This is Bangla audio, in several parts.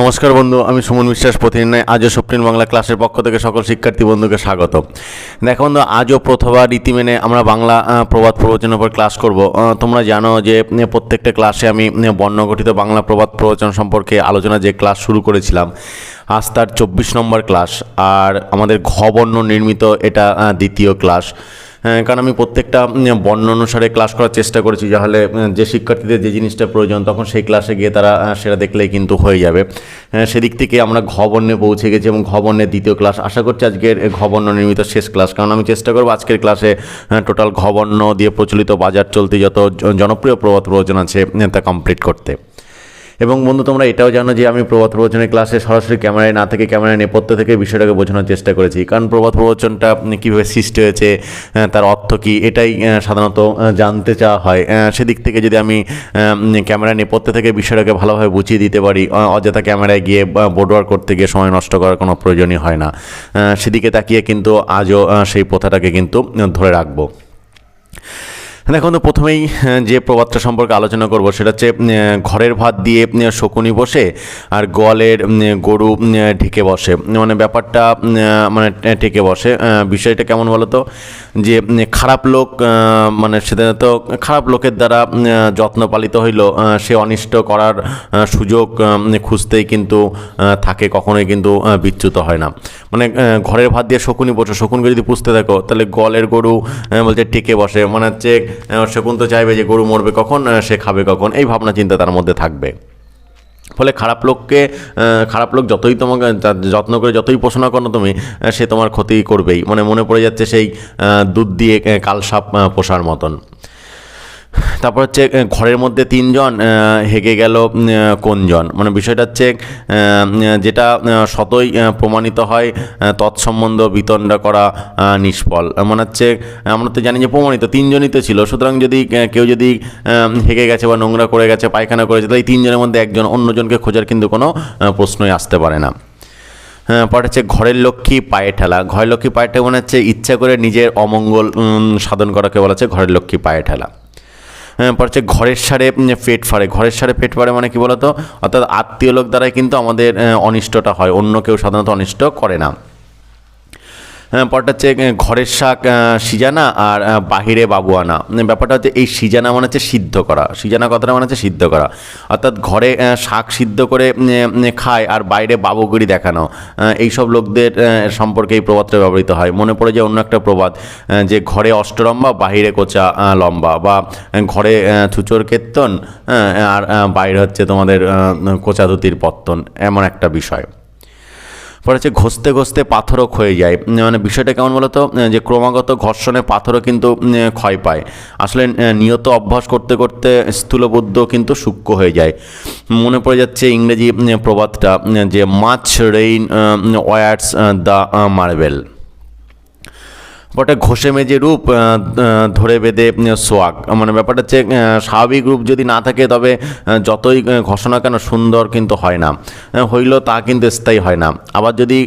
নমস্কার বন্ধু, আমি সুমন বিশ্বাস প্রতিদিন আজও স্বপ্নিল বাংলা ক্লাসের পক্ষ থেকে সকল শিক্ষার্থী বন্ধুকে স্বাগত। দেখো বন্ধু, আজও প্রথমবার রীতি মেনে আমরা বাংলা প্রবাদ প্রবচনের উপর ক্লাস করব। তোমরা জানো যে প্রত্যেকটা ক্লাসে আমি বর্ণগঠিত বাংলা প্রবাদ প্রবচন সম্পর্কে আলোচনা যে ক্লাস শুরু করেছিলাম, আজ তার চব্বিশ নম্বর ক্লাস। আর আমাদের ঘ বর্ণ নির্মিত এটা দ্বিতীয় ক্লাস। কারণ আমি প্রত্যেকটা বর্ণ অনুসারে ক্লাস করার চেষ্টা করেছি তাহলে যে শিক্ষার্থীদের যে জিনিসটা প্রয়োজন তখন সেই ক্লাসে গিয়ে তারা সেটা দেখলেই কিন্তু হয়ে যাবে। হ্যাঁ, সেদিক থেকে আমরা ঘবর্ণে পৌঁছে গেছি এবং ঘ বর্ণের দ্বিতীয় ক্লাস আশা করছি আজকের ঘবর্ণ নির্মিত শেষ ক্লাস কারণ আমি চেষ্টা করব আজকের ক্লাসে টোটাল ঘবর্ণ দিয়ে প্রচলিত বাজার চলতি যত জনপ্রিয় প্রবাদ প্রয়োজন আছে তা কমপ্লিট করতে। এবং বন্ধু, তোমরা এটাও জানো যে আমি প্রবাদ প্রবচনের ক্লাসে সরাসরি ক্যামেরায় না থেকে ক্যামেরায় নেপথ্য থেকে বিষয়টাকে বোঝানোর চেষ্টা করেছি। কারণ প্রবাদ প্রবচনটা কীভাবে সৃষ্টি হয়েছে তার অর্থ কী, এটাই সাধারণত জানতে চাওয়া হয়। সেদিক থেকে যদি আমি ক্যামেরায় নেপথ্য থেকে বিষয়টাকে ভালোভাবে বুঝিয়ে দিতে পারি অযথা ক্যামেরায় গিয়ে বোর্ডওয়ার করতে গিয়ে সময় নষ্ট করার কোনো প্রয়োজনই হয় না। সেদিকে তাকিয়ে কিন্তু আজও সেই প্রথাটাকে কিন্তু ধরে রাখব। দেখুন প্রথমেই যে প্রবাদটা সম্পর্কে আলোচনা করব সেটা হচ্ছে ঘরের ভাত দিয়ে শকুনি বসে আর গোয়ালের গরু ঢেকে বসে। মানে ব্যাপারটা মানে ঠেকে বসে। বিষয়টা কেমন বলো তো? যে খারাপ লোক মানে সেটা তো খারাপ লোকের দ্বারা যত্ন পালিত হইল সে অনিষ্ট করার সুযোগ খুঁজতেই কিন্তু থাকে, কখনোই কিন্তু বিচ্যুত হয় না। মানে ঘরের ভাত দিয়ে শকুনি বসে, শকুনকে যদি পুষতে থাকো তাহলে গলের গরু বলছে টেকে বসে। মানে হচ্ছে শকুন তো চাইবে যে গরু মরবে কখন সে খাবে কখন, এই ভাবনা চিন্তা তার মধ্যে থাকবে। ফলে খারাপ লোককে খারাপ লোক যতই তোমাকে যত্ন করে যতই পোষণা করো তুমি সে তোমার ক্ষতি করবেই। মানে মনে পড়ে যাচ্ছে সেই দুধ দিয়ে কালসাপ পোষার মতন। তারপর হচ্ছে ঘরের মধ্যে তিনজন হেগে গেল কোনজন? মানে বিষয়টা হচ্ছে যেটা শতই প্রমাণিত হয় তৎসম্বন্ধ বিতণ্ডা করা নিষ্ফল। মনে হচ্ছে, আমরা তো জানি যে প্রমাণিত, তিনজনই তো ছিল। সুতরাং যদি কেউ যদি হেগে গেছে বা নোংরা করে গেছে, পায়খানা করেছে তাই তিনজনের মধ্যে একজন, অন্যজনকে খোঁজার কিন্তু কোনো প্রশ্নই আসতে পারে না। পরে হচ্ছে ঘরের লক্ষ্মী পায়ে ঠেলা। ঘরের লক্ষ্মী পায়ে ঠেলা মানে হচ্ছে, ইচ্ছা করে নিজের অমঙ্গল সাধন করাকে বলা হচ্ছে ঘরের লক্ষ্মী পায়ে ঠেলা। পরে হচ্ছে ঘরের সারে পেট ফাড়ে। ঘরের সারে পেট ফাড়ে মানে কি বলতো? অর্থাৎ আত্মীয় লোক দ্বারাই কিন্তু আমাদের অনিষ্টটা হয়। অন্য কেউ সাধারণত অনিষ্ট করে না। হ্যাঁ, পরটা হচ্ছে ঘরের শাক সিজানা আর বাহিরে বাবুয়ানা উম, ব্যাপারটা হচ্ছে এই সিজানা মানে হচ্ছে সিদ্ধ করা। সিজানা কথাটা মানে হচ্ছে সিদ্ধ করা। অর্থাৎ ঘরে শাক সিদ্ধ করে খায় আর বাইরে বাবুগিরি দেখানো। এইসব লোকদের সম্পর্কে এই প্রবাদটা ব্যবহৃত হয়। মনে পড়ে যে অন্য একটা প্রবাদ যে ঘরে অষ্টলম্বা বাহিরে কোচা লম্বা বা ঘরে ছুচোর কেত্তন আর বাইরে হচ্ছে তোমাদের কোচা ধুতির পত্তন। এমন একটা বিষয়। পরে হচ্ছে ঘষতে ঘষতে পাথরও ক্ষয়ে যায়। মানে বিষয়টা কেমন বলতো? যে ক্রমাগত ঘর্ষণে পাথরও কিন্তু ক্ষয় পায়। আসলে নিয়ত অভ্যাস করতে করতে স্থূলবুদ্ধ কিন্তু সূক্ষ্ম হয়ে যায়। মনে পড়ে যাচ্ছে ইংরেজি প্রবাদটা যে much rain wears the marble বটে ঘষে মেজে রূপ ধরে বেঁধে সোয়াগ। মানে ব্যাপারটা হচ্ছে স্বাভাবিক রূপ যদি না থাকে, তবে যতই ঘোষণা কেন সুন্দর কিন্তু হয় না। হইল তা কিন্তু স্থায়ী হয় না। আবার যদি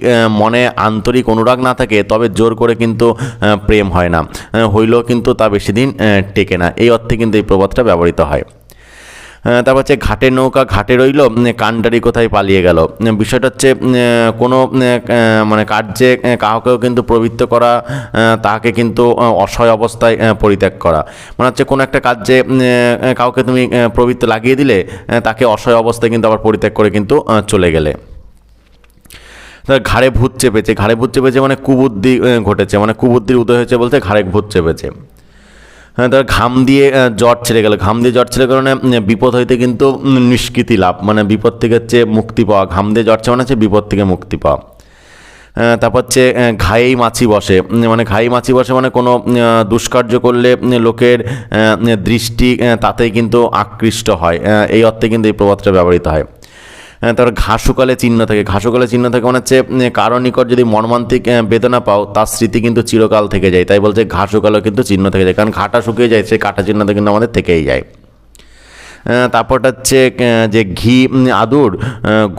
মনে আন্তরিক অনুরাগ না থাকে, তবে জোর করে কিন্তু প্রেম হয় না। হইলেও কিন্তু তা বেশি দিন টেকে না। এই অর্থে কিন্তু এই প্রবাদটা ব্যবহৃত হয়। তারপর হচ্ছে ঘাটে নৌকা ঘাটে রইল কান্ডারি কোথায় পালিয়ে গেল? বিষয়টা হচ্ছে কোনো মানে কার্যে কাউকেও কিন্তু প্রবৃত্ত করা আহ, তাকে কিন্তু অসহায় অবস্থায় পরিত্যাগ করা। মানে হচ্ছে কোনো একটা কার্যে কাউকে তুমি প্রবৃত্ত লাগিয়ে দিলে তাকে অসহায় অবস্থায় কিন্তু আবার পরিত্যাগ করে কিন্তু চলে গেলে। ঘাড়ে ভূত চেপেছে। ঘাড়ে ভূত চেপেছে মানে কুবুদ্ধি ঘটেছে। মানে কুবুদ্ধির উদয় হয়েছে বলতে ঘাড়ে ভূত চেপেছে। হ্যাঁ তার ঘাম দিয়ে জ্বর ছেড়ে গেল। ঘাম দিয়ে জ্বর ছেড়ে কারণে বিপদ হইতে কিন্তু নিষ্কৃতি লাভ। মানে বিপদ থেকে হচ্ছে মুক্তি পাওয়া। ঘাম দিয়ে জ্বর মানে হচ্ছে বিপদ থেকে মুক্তি পাওয়া। তারপর হচ্ছে আহ, ঘায়েই মাছি বসে। মানে ঘাই মাছি বসে মানে কোনো দুষ্কার্য করলে লোকের দৃষ্টি তাতেই কিন্তু আকৃষ্ট হয়। এই অর্থে কিন্তু এই প্রবাদটা ব্যবহৃত হয়। আহ, তারপর ঘা শুকালে চিহ্ন থাকে। ঘা শুকালে চিহ্ন থাকে মানে হচ্ছে কারও নিকট যদি মর্মান্তিক বেদনা পাও তার স্মৃতি কিন্তু চিরকাল থেকে যায়। তাই বলছে ঘা কিন্তু চিহ্ন থেকে যায়। কারণ ঘাটা শুকিয়ে যায় সেই কাটা চিহ্নটা কিন্তু আমাদের থেকেই যায়। তারপরটা হচ্ছে যে ঘি আদুর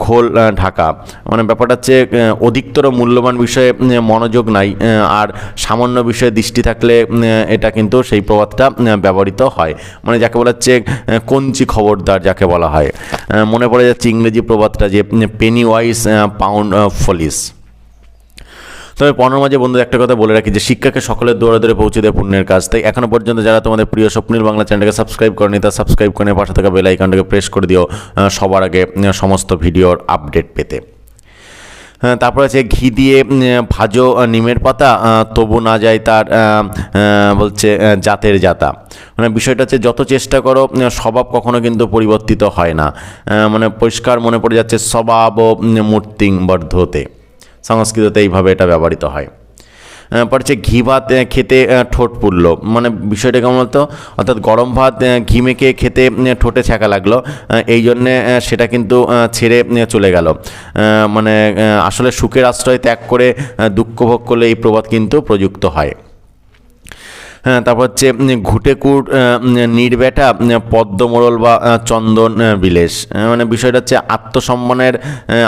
ঘোল ঢাকা। মানে ব্যাপারটা হচ্ছে অধিকতর মূল্যবান বিষয়ে মনোযোগ নাই আর সামান্য বিষয়ে দৃষ্টি থাকলে এটা কিন্তু সেই প্রবাদটা ব্যবহৃত হয়। মানে যাকে বলা হচ্ছে কঞ্চি খবরদার যাকে বলা হয়। মনে পড়ে যাচ্ছে ইংরেজি প্রবাদটা, যে পেনি ওয়াইস পাউন্ড ফলিস তবে পনেরো মাঝে বন্ধু একটা কথা বলে রাখি যে শিক্ষাকে সকলের দৌড়ে দৌড়ে পৌঁছে দেয় পুণ্যের কাজ। তাই এখনও পর্যন্ত যারা তোমাদের প্রিয় স্বপ্নীল বাংলা চ্যানেলকে সাবস্ক্রাইব করেনি, তা সাবস্ক্রাইব করে পাশে থাকা বেল আইকনটাকে প্রেস করে দিও সবার আগে সমস্ত ভিডিওর আপডেট পেতে। তারপর আছে ঘি দিয়ে ভাজো নিমের পাতা তবু না যায় তার বলছে জাতের জাতা। মানে বিষয়টা হচ্ছে যত চেষ্টা করো স্বভাব কখনো কিন্তু পরিবর্তিত হয় না। মানে পরিষ্কার মনে পড়ে যাচ্ছে স্বভাব ও মূর্তিং বর্ধতে। সংস্কৃততে এইভাবে এটা ব্যবহৃত হয়। আহ, পর হচ্ছে ঘি ভাত খেতে ঠোঁট পুড়ল। মানে বিষয়টা কেমন বলতো? অর্থাৎ গরম ভাত ঘি মেখে খেতে ঠোঁটে ছ্যাঁকা লাগল। এই জন্যে সেটা কিন্তু ছেড়ে চলে গেল। মানে আসলে সুখের আশ্রয় ত্যাগ করে দুঃখ ভোগ করলে এই প্রবাদ কিন্তু প্রযুক্ত হয়। হ্যাঁ তারপর হচ্ছে উম, নির্বেটা পদ্মমোড়ল বা চন্দন বিলেস মানে বিষয়টা হচ্ছে আত্মসম্মানের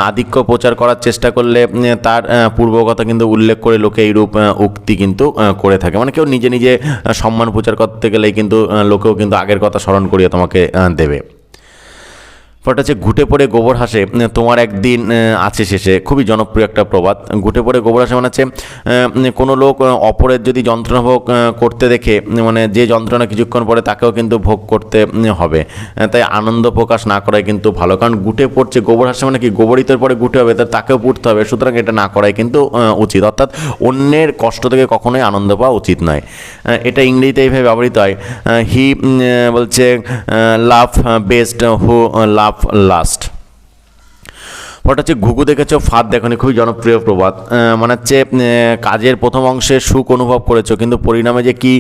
আধিক্য প্রচার করার চেষ্টা করলে তার পূর্ব পূর্বকথা কিন্তু উল্লেখ করে লোকে এইরূপ উক্তি কিন্তু করে থাকে। মানে কেউ নিজে নিজে সম্মান প্রচার করতে গেলেই কিন্তু লোকেও কিন্তু আগের কথা স্মরণ করিয়ে তোমাকে দেবে। পরটা হচ্ছে ঘুটে পড়ে গোবর হাসে তোমার একদিন আছে শেষে। খুবই জনপ্রিয় একটা প্রবাদ। ঘুটে পড়ে গোবর হাসে মানে হচ্ছে কোনো লোক অপরের যদি যন্ত্রণা ভোগ করতে দেখে মানে যে যন্ত্রণা কিছুক্ষণ পরে তাকেও কিন্তু ভোগ করতে হবে। তাই আনন্দ প্রকাশ না করাই কিন্তু ভালো। কারণ গুটে পড়ছে গোবর হাসে মানে কি? গোবরিতের পরে গুটে হবে তার তাকেও পুড়তে হবে। সুতরাং এটা না করাই কিন্তু উচিত। অর্থাৎ অন্যের কষ্ট থেকে কখনোই আনন্দ পাওয়া উচিত নয়। এটা ইংরেজিতে এইভাবে ব্যবহৃত হয় হি বলছে laugh best who, love last ওটা হচ্ছে, ঘুঘু দেখেছ, ফাঁদ দেখনি, খুবই জনপ্রিয় প্রবাদ। মানে হচ্ছে কাজের প্রথম অংশে সুখ অনুভব করেছ, কিন্তু পরিণামে যে কি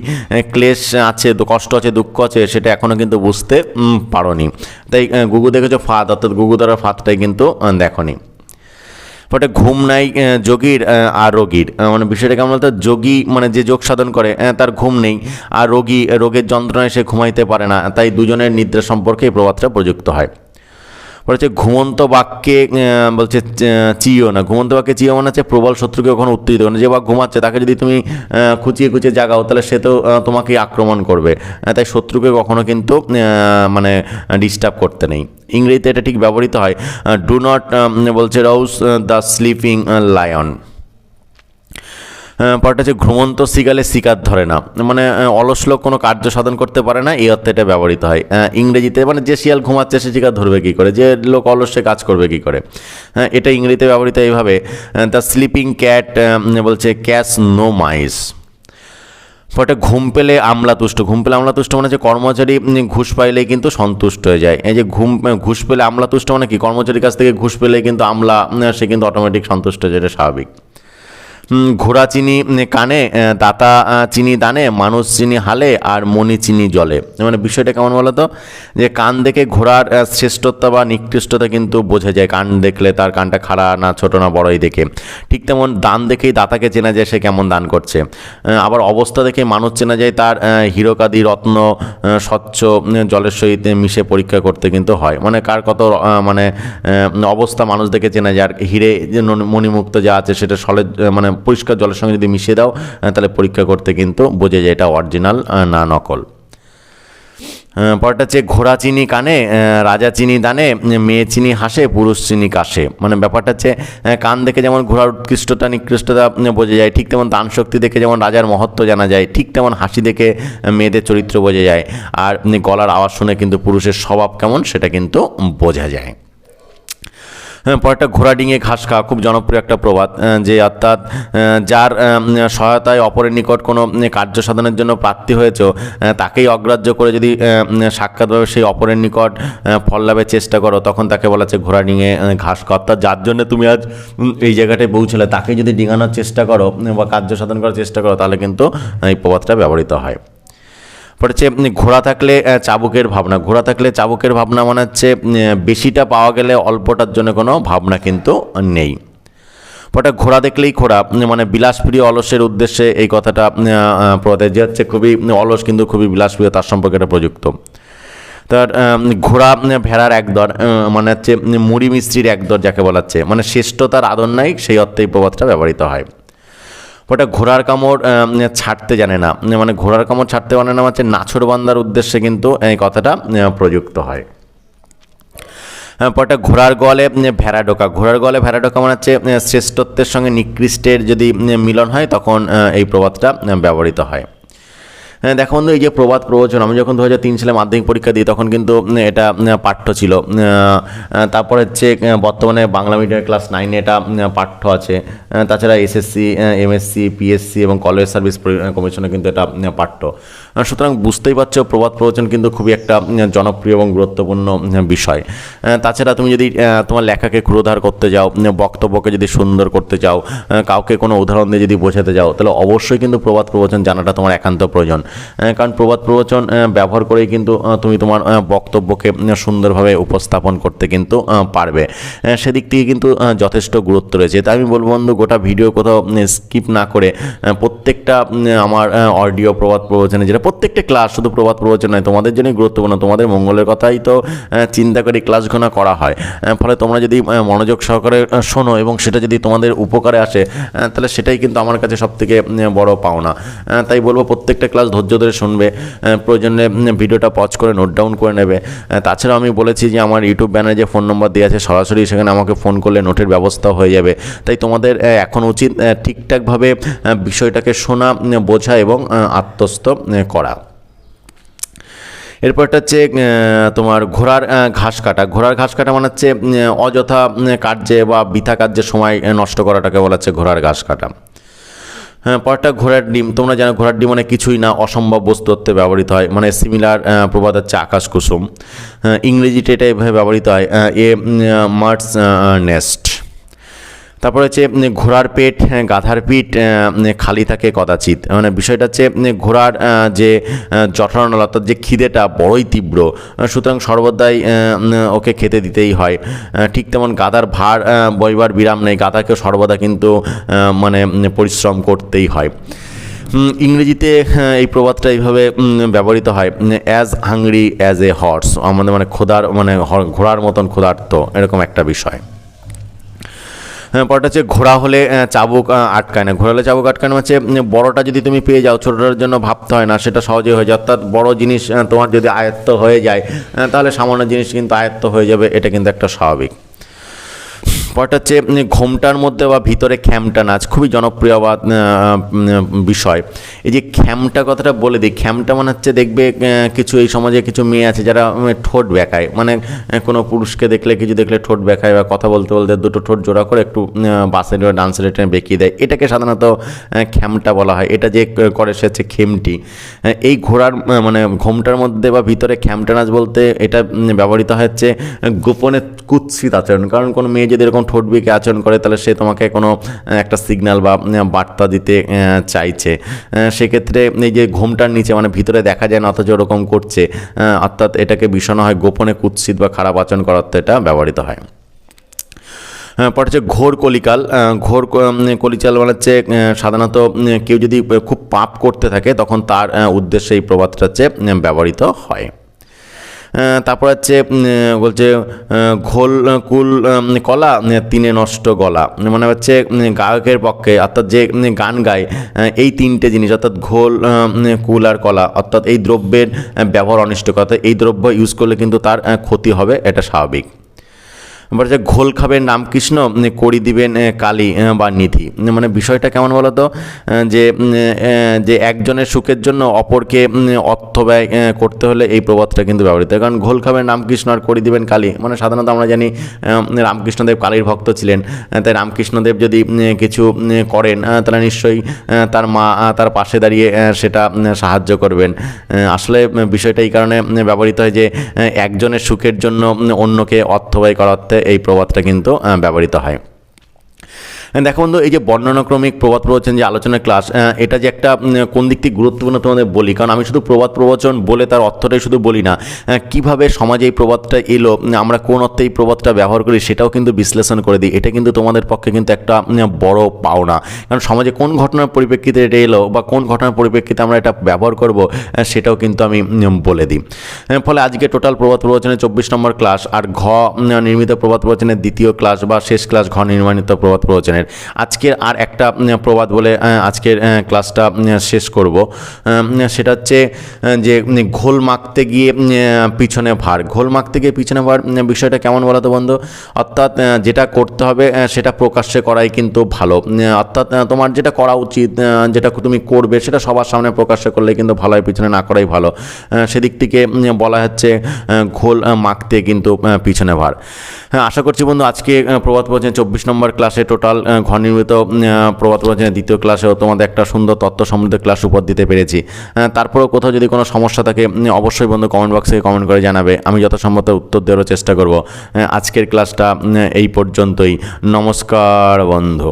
ক্লেশ আছে কষ্ট আছে, দুঃখ আছে, সেটা এখনও কিন্তু বুঝতে পারোনি। তাই ঘুঘু দেখেছ, ফাঁদ, অর্থাৎ ঘুঘু দ্বারা ফাঁদটাই কিন্তু দেখনি। পরে ঘুম নাই যোগীর আর রোগীর। মানে বিষয়টা কেমন বলতো, যোগী মানে যে যোগ সাধন করে তার ঘুম নেই, আর রোগী, রোগের যন্ত্রণায় সে ঘুমাইতে পারে না, তাই দুজনের নিদ্রা সম্পর্কে এই প্রবাদটা প্রযুক্ত হয়। পরে হচ্ছে ঘুমন্ত বাক্যে বলছে চিও না। ঘুমন্ত বাক্যে চিও মানে হচ্ছে প্রবল শত্রুকে কখনো উত্তেজিত করে না। যে বা ঘুমাচ্ছে, তাকে যদি তুমি খুঁচিয়ে খুঁচিয়ে জাগাও, তাহলে সে তো তোমাকে আক্রমণ করবে। তাই শত্রুকে কখনো কিন্তু মানে ডিস্টার্ব করতে নেই। ইংরেজিতে এটা ঠিক ব্যবহৃত হয় ডু নট বলছে রাউস দ্য স্লিপিং লায়ন পরটা হচ্ছে ঘুমন্ত শিকালে শিকার ধরে না। মানে অলস লোক কোনো কার্য সাধন করতে পারে না এই অর্থে এটা ব্যবহৃত হয়। ইংরেজিতে মানে যে শিয়াল ঘুমাচ্ছে সে শিকার ধরবে কী করে? যে লোক অলস সে কাজ করবে কী করে? হ্যাঁ, এটা ইংরেজিতে ব্যবহৃত এইভাবে দ্য স্লিপিং ক্যাট বলছে ক্যাশ নো মাইস পরে ঘুম পেলে আমলা তুষ্ট। ঘুম পেলে আমলা তুষ্ট মানে হচ্ছে কর্মচারী ঘুষ পাইলেই কিন্তু সন্তুষ্ট হয়ে যায়। এই যে ঘুম ঘুষ পেলে আমলা তুষ্ট মানে কি? কর্মচারীর কাছ থেকে ঘুষ পেলে কিন্তু আমলা সে কিন্তু অটোমেটিক সন্তুষ্ট হয়ে যায় এটা স্বাভাবিক। ঘোড়া চিনি কানে দাতা চিনি দানে, মানুষ চিনি হালে, আর মনি চিনি জলে। মানে বিষয়টা কেমন বলো তো যে কান দেখে ঘোড়ার শ্রেষ্ঠত্ব বা নিকৃষ্টতা কিন্তু বোঝা যায়। কান দেখলে তার কানটা খাড়া না, ছোট না, বড়ই দেখে। ঠিক তেমন দান দেখেই দাতাকে চেনা যায়, সে কেমন দান করছে। আবার অবস্থা দেখে মানুষ চেনা যায়, তার হীরকাদি, রত্ন স্বচ্ছ জলের সহিত মিশে পরীক্ষা করতে কিন্তু হয়। মানে কার কত মানে অবস্থা মানুষ দেখে চেনা যায়। আর হিরে মণিমুক্ত যা আছে, সেটা সলে মানে পরিষ্কার জলের সঙ্গে যদি মিশিয়ে দাও তাহলে পরীক্ষা করতে কিন্তু বোঝা যায় এটা অরিজিনাল না নকল। পরটা হচ্ছে ঘোড়া চিনি কানে রাজা চিনি দানে, মেয়ে চিনি হাসে, পুরুষ চিনি কাশে। মানে ব্যাপারটা হচ্ছে কান দেখে যেমন ঘোড়ার উৎকৃষ্টতা, নিকৃষ্টতা বোঝা যায়, ঠিক তেমন দান শক্তি দেখে যেমন রাজার মহত্ব জানা যায়, ঠিক তেমন হাসি দেখে মেয়েদের চরিত্র বোঝা যায়। আর গলার আওয়াজ শুনে কিন্তু পুরুষের স্বভাব কেমন, সেটা কিন্তু বোঝা যায়। পরেরটা ঘোড়া ডিঙে ঘাস খাওয়া, খুব জনপ্রিয় একটা প্রবাদ যে অর্থাৎ যার সহায়তায় অপরের নিকট কোনো কার্য সাধনের জন্য প্রাপ্তি হয়েছে তাকেই অগ্রাহ্য করে যদি সাক্ষাৎভাবে সেই অপরের নিকট ফল লাভের চেষ্টা করো, তখন তাকে বলা হচ্ছে ঘোড়া ডিঙে ঘাস খাওয়া। অর্থাৎ যার জন্য তুমি আজ এই জায়গাটায় পৌঁছলে তাকে যদি ডিঙানোর চেষ্টা করো বা কার্য সাধন করার চেষ্টা করো, তাহলে কিন্তু এই প্রবাদটা ব্যবহৃত হয়। পরে হচ্ছে ঘোড়া থাকলে চাবুকের ভাবনা। ঘোড়া থাকলে চাবুকের ভাবনা মানে হচ্ছে বেশিটা পাওয়া গেলে অল্পটার জন্য কোনো ভাবনা কিন্তু নেই। পরে ঘোড়া দেখলেই ঘোড়া মানে বিলাসপ্রিয় অলসের উদ্দেশ্যে এই কথাটা প্রবাদে যে হচ্ছে খুবই অলস কিন্তু খুবই বিলাসপ্রিয়, তার সম্পর্কে এটা প্রযুক্ত। তার ঘোড়া ভেড়ার একদর মানে হচ্ছে মুড়ি মিস্ত্রির একদর যাকে বলাচ্ছে মানে শ্রেষ্ঠতার আদর নাই, সেই অর্থে এই প্রবাদটা ব্যবহৃত হয়। ওটা ঘোড়ার কামড় ছাড়তে জানে না। মানে ঘোড়ার কামড় ছাড়তে জানে না হচ্ছে নাছর বান্দার উদ্দেশ্যে কিন্তু এই কথাটা প্রযুক্ত হয়। পরটা ঘোড়ার গলে ভেড়া ঢোকা। ঘোড়ার গলে ভেড়া ঢোকা মানে হচ্ছে শ্রেষ্ঠত্বের সঙ্গে নিকৃষ্টের যদি মিলন হয় তখন এই প্রবাদটা ব্যবহৃত হ্যাঁ, দেখো বন্ধু, এই যে প্রবাদ প্রবচন, আমি যখন দু হাজার তিন সালে মাধ্যমিক পরীক্ষা দিই, তখন কিন্তু এটা পাঠ্য ছিল। তারপর হচ্ছে বর্তমানে বাংলা মিডিয়াম ক্লাস নাইনে এটা পাঠ্য আছে। তাছাড়া এসএসসি এমএসসি পিএসসি এবং কলেজ সার্ভিস কমিশনে কিন্তু এটা পাঠ্য। সুতরাং বুঝতেই পারছ, প্রবাদ প্রবচন কিন্তু খুবই একটা জনপ্রিয় এবং গুরুত্বপূর্ণ বিষয়। তাছাড়া তুমি যদি তোমার লেখাকে ক্রোধার করতে যাও বক্তব্যকে যদি সুন্দর করতে চাও কাউকে কোনো উদাহরণ দিয়ে যদি বোঝাতে যাও, তাহলে অবশ্যই কিন্তু প্রবাদ প্রবচন জানাটা তোমার একান্ত প্রয়োজন। কারণ প্রবাদ প্রবচন ব্যবহার করেই কিন্তু তুমি তোমার বক্তব্যকে সুন্দরভাবে উপস্থাপন করতে কিন্তু পারবে। সেদিক থেকে কিন্তু যথেষ্ট গুরুত্ব রয়েছে। তাই আমি বলব বন্ধু, গোটা ভিডিও কোথাও স্কিপ না করে প্রত্যেকটা আমার অডিও প্রবাদ প্রবচনে যেটা প্রত্যেকটা ক্লাস শুধু প্রবাদ প্রবচন নয়, তোমাদের জন্যই গুরুত্বপূর্ণ, তোমাদের মঙ্গলের কথাই তো চিন্তা করে ক্লাসগুলো করা হয়। ফলে তোমরা যদি মনোযোগ সহকারে শোনো এবং সেটা যদি তোমাদের উপকারে আসে তাহলে সেটাই কিন্তু আমার কাছে সব থেকে বড় পাওনা। তাই বলব প্রত্যেকটা ক্লাস ধৈর্য ধরে শুনবে প্রয়োজনে ভিডিওটা পজ করে নোট ডাউন করে নেবে। তাছাড়াও আমি বলেছি যে আমার ইউটিউব ব্যানারে যে ফোন নম্বর দেওয়া আছে, সরাসরি সেখানে আমাকে ফোন করলে নোটের ব্যবস্থা হয়ে যাবে। তাই তোমাদের এখন উচিত ঠিকঠাকভাবে বিষয়টাকে শোনা বোঝা এবং আত্মস্থ করা। এরপরটা হচ্ছে তোমার ঘোড়ার ঘাস কাটা। ঘোড়ার ঘাস কাটা মানে হচ্ছে অযথা কার্যে বা বৃথা কার্যে সময় নষ্ট করাটাকে বলা হচ্ছে ঘোড়ার ঘাস কাটা। হ্যাঁ পরটা ঘোড়ার ডিম, তোমরা জানো ঘোড়ার ডিম মানে কিছুই না, অসম্ভব বস্তু হতে ব্যবহৃত হয়। মানে সিমিলার প্রবাদ হচ্ছে আকাশ কুসুম। ইংরেজিতে এটা এভাবে ব্যবহৃত হয় এ মার্টস নেস্ট। তারপরে হচ্ছে ঘোড়ার পেট গাধার পিঠ খালি থাকে কদাচিৎ। মানে বিষয়টা হচ্ছে ঘোড়ার যে জঠরানল অর্থাৎ যে খিদেটা বড়ই তীব্র সুতরাং সর্বদাই ওকে খেতে দিতেই হয়। ঠিক তেমন গাধার ভার বইবার বিরাম নেই গাধাকে সর্বদা কিন্তু মানে পরিশ্রম করতেই হয়। ইংরেজিতে হ্যাঁ, এই প্রবাদটা এইভাবে ব্যবহৃত হয় as hungry as a horse আমাদের মানে খোদার মানে ঘোড়ার মতন ক্ষুধার্ত এরকম একটা বিষয়। হ্যাঁ, পরটা হচ্ছে ঘোড়া হলে চাবুক আটকায় না। ঘোড়া হলে চাবুক আটকানো হচ্ছে বড়টা যদি তুমি পেয়ে যাও ছোটোটার জন্য ভাবতে হয় না সেটা সহজে হয়ে যায়। অর্থাৎ বড় জিনিস তোমার যদি আয়ত্ত হয়ে যায় তাহলে সামান্য জিনিস কিন্তু আয়ত্ত হয়ে যাবে এটা কিন্তু একটা স্বাভাবিক। পরটা হচ্ছে ঘোমটার মধ্যে বা ভিতরে খ্যামটা নাচ খুবই জনপ্রিয় বা বিষয়। এই যে খ্যামটা কথাটা বলে দিই, খ্যামটা মানে হচ্ছে দেখবে কিছু এই সমাজে কিছু মেয়ে আছে যারা ঠোঁট বেঁকায় মানে কোনো পুরুষকে দেখলে, কিছু দেখলে ঠোঁট বেঁকায় বা কথা বলতে বলতে দুটো ঠোঁট জোড়া করে একটু বাসের বা ডান্সের টেনে বেঁকিয়ে দেয়। এটাকে সাধারণত খ্যামটা বলা হয়। এটা যে করে সে হচ্ছে খেমটি এই ঘোড়ার মানে ঘোমটার মধ্যে বা ভিতরে খ্যামটা নাচ বলতে এটা ব্যবহৃত হচ্ছে গোপনে কুৎসিত আচরণ। কারণ কোনো মেয়ে যদি এরকম ঠোঁট বেঁকে আচরণ করে তাহলে সে তোমাকে কোনো একটা সিগন্যাল বা বার্তা দিতে চাইছে। সেক্ষেত্রে এই যে ঘোমটার নিচে মানে ভিতরে দেখা যায় না অথচ ওরকম করছে অর্থাৎ এটাকে বিষণ হয় গোপনে কুৎসিত বা খারাপ আচরণ করার এটা ব্যবহৃত হয়। পর হচ্ছে ঘোর কলিকাল ঘোর ক- উম, কলিকাল মানে হচ্ছে সাধারণত কেউ যদি খুব পাপ করতে থাকে তখন তার উদ্দেশ্যে এই প্রবাদটা হচ্ছে ব্যবহৃত হয়। তারপর হচ্ছে বলছে ঘোল কুল কলা তিনে নষ্ট গলা। মানে হচ্ছে গায়কের পক্ষে, অর্থাৎ যে গান গায় এই তিনটে জিনিস, অর্থাৎ ঘোল কুল আর কলা, অর্থাৎ এই দ্রব্যের ব্যবহার অনিষ্টকর, অর্থাৎ এই দ্রব্য ইউজ করলে কিন্তু তার ক্ষতি হবে, এটা স্বাভাবিক। যে ঘোল খাবেন রামকৃষ্ণ করি দিবেন কালী বা নিধি। মানে বিষয়টা কেমন বলো তো যে যে একজনের সুখের জন্য অপরকে অর্থ ব্যয় করতে হলে এই প্রবাদটা কিন্তু ব্যবহৃত হয়। কারণ ঘোল খাবেন রামকৃষ্ণ আর করি দিবেন কালী। মানে সাধারণত আমরা জানি রামকৃষ্ণদেব কালীর ভক্ত ছিলেন। তাই রামকৃষ্ণদেব যদি কিছু করেন তাহলে নিশ্চয়ই তার মা তার পাশে দাঁড়িয়ে সেটা সাহায্য করবেন। আসলে বিষয়টা এই কারণে ব্যবহৃত হয় যে একজনের সুখের জন্য অন্যকে অর্থ ব্যয় করার অর্থে এই প্রবাদটা কিন্তু ব্যবহৃত হয়। দেখো বন্ধু, এই যে বর্ণনাক্রমিক প্রবাদ প্রবচন যে আলোচনা ক্লাস এটা যে একটা কোন দিক থেকে গুরুত্বপূর্ণ তোমাদের বলি? কারণ আমি শুধু প্রবাদ প্রবচন বলে তার অর্থটাই শুধু বলি না। কীভাবে সমাজে এই প্রবাদটা এলো আমরা কোন অর্থে এই প্রবাদটা ব্যবহার করি সেটাও কিন্তু বিশ্লেষণ করে দিই। এটা কিন্তু তোমাদের পক্ষে কিন্তু একটা বড় পাওনা। কারণ সমাজে কোন ঘটনার পরিপ্রেক্ষিতে এটা এলো বা কোন ঘটনার পরিপ্রেক্ষিতে আমরা এটা ব্যবহার করব সেটাও কিন্তু আমি বলে দিই। ফলে আজকে টোটাল প্রবাদ প্রবচনের চব্বিশ নম্বর ক্লাস আর ঘ নির্মিত প্রবাদ প্রবচনের দ্বিতীয় ক্লাস বা শেষ ক্লাস ঘ নির্মাণিত প্রবাদ প্রবচনের আজকের আর একটা প্রবাদ বলে আজকের ক্লাসটা শেষ করব। সেটা হচ্ছে যে ঘোল মাখতে গিয়ে পিছনে ভার। ঘোল মাখতে গিয়ে পিছনে ভার বিষয়টা কেমন বলো তো বন্ধু? অর্থাৎ যেটা করতে হবে সেটা প্রকাশ্যে করাই কিন্তু ভালো। অর্থাৎ তোমার যেটা করা উচিত যেটা তুমি করবে, সেটা সবার সামনে প্রকাশ্যে করলে কিন্তু ভালো হয় পিছনে না করাই ভালো। সেদিক থেকে বলা হচ্ছে ঘোল মাখতে কিন্তু পিছনে ভার। হ্যাঁ আশা করছি বন্ধু, আজকে প্রবাদ প্রভাত চব্বিশ নম্বর ক্লাসে টোটাল ঘর নির্মিত প্রবাদ প্রবচনের দ্বিতীয় ক্লাসেও তোমাদের একটা সুন্দর তত্ত্ব সমৃদ্ধ ক্লাস উপর দিতে পেরেছি। তারপরেও কোথাও যদি কোনো সমস্যা থাকে অবশ্যই বন্ধু কমেন্ট বক্সে কমেন্ট করে জানাবে। আমি যথাসম্মত উত্তর দেওয়ারও চেষ্টা করব। আজকের ক্লাসটা এই পর্যন্তই। নমস্কার বন্ধু।